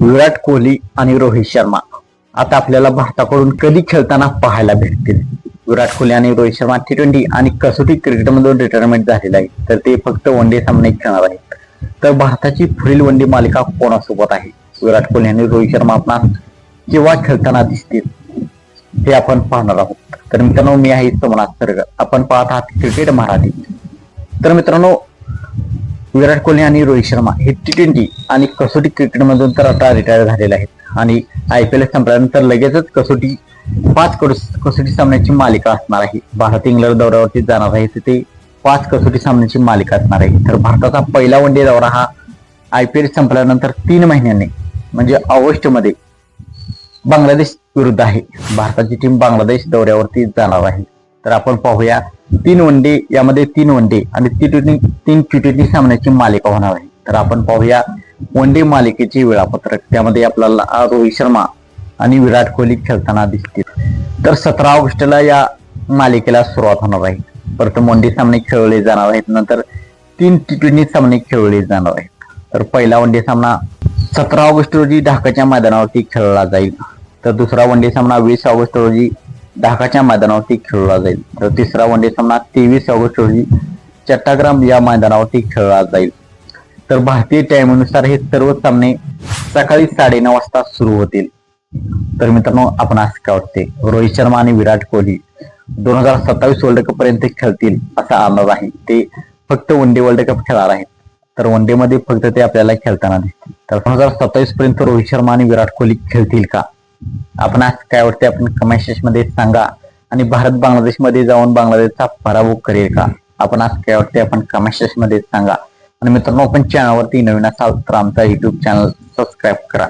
विराट कोहली आणि रोहित शर्मा. आता आपल्याला भारताकडून कधी खेळताना पाहायला भेटतील? विराट कोहली आणि रोहित शर्मा टी ट्वेंटी आणि कसोटी क्रिकेटमधून रिटायरमेंट झालेलं आहे. तर ते फक्त वन डे सामने खेळणार आहेत. तर भारताची पुढील वन डे मालिका कोणासोबत आहे? विराट कोहली आणि रोहित शर्मा आपण केव्हा खेळताना दिसतील हे आपण पाहणार आहोत. तर मित्रांनो मी आहे सोमनाथ सर्ग. आपण पाहत आहात क्रिकेट मराठी. तर मित्रांनो विराट कोहली आणि रोहित शर्मा हे टी ट्वेंटी आणि कसोटी क्रिकेटमधून तर आता रिटायर झालेले आहेत. आणि आय पी एल संपल्यानंतर लगेचच कसोटी पाच कसोटी सामन्याची मालिका असणार आहे. भारत इंग्लंड दौऱ्यावरती जाणार आहे तिथे पाच कसोटी सामन्याची मालिका असणार आहे. तर भारताचा पहिला वन डे दौरा हा आय पी एल संपल्यानंतर तीन महिन्यांनी म्हणजे ऑगस्टमध्ये बांगलादेश विरुद्ध आहे. भारताची टीम बांगलादेश दौऱ्यावरती जाणार आहे. तर आपण पाहूया. तीन वन डे यामध्ये तीन वन डे आणि टी ट्वेंटी तीन टी ट्वेंटी सामन्याची मालिका होणार आहे. तर आपण पाहूया वन डे मालिकेचे वेळापत्रक. त्यामध्ये आपल्याला रोहित शर्मा आणि विराट कोहली खेळताना दिसतील. तर सतरा ऑगस्टला या मालिकेला सुरुवात होणार आहे. प्रथम वन डे सामने खेळले जाणार आहेत. नंतर तीन टी ट्वेंटी सामने खेळले जाणार आहेत. तर पहिला वन डे सामना सतरा ऑगस्ट रोजी ढाकाच्या मैदानावरती खेळला जाईल. तर दुसरा वन डे सामना वीस ऑगस्ट रोजी ढाकाच्या मैदानावरती खेळला जाईल. तर तिसरा वन डे सामना तेवीस ऑगस्ट रोजी चट्टाग्राम या मैदानावरती खेळला जाईल. तर भारतीय टाइमनुसार हे सर्व सामने सकाळी साडेनऊ वाजता सुरू होतील. तर मित्रांनो आपण असं काय वाटते? रोहित शर्मा आणि विराट कोहली दोन हजार सत्तावीस वर्ल्ड कप पर्यंत खेळतील असा अंदाज आहे. ते फक्त वन डे वर्ल्ड कप खेळणार आहेत. तर वन डे मध्ये फक्त ते आपल्याला खेळताना दिसतील. तर दोन हजार सत्तावीस पर्यंत रोहित शर्मा आणि विराट कोहली खेळतील का? आपण आज काय वाटते आपण कमेंट सेक्शनमध्ये सांगा. आणि भारत बांगलादेशमध्ये जाऊन बांगलादेशचा पराभव करेल का? आपण आज काय वाटते आपण कमेंट सेक्शनमध्ये सांगा. आणि मित्रांनो आपण चॅनलवरती नवीन असाल तर आमचा युट्यूब चॅनल सबस्क्राईब करा.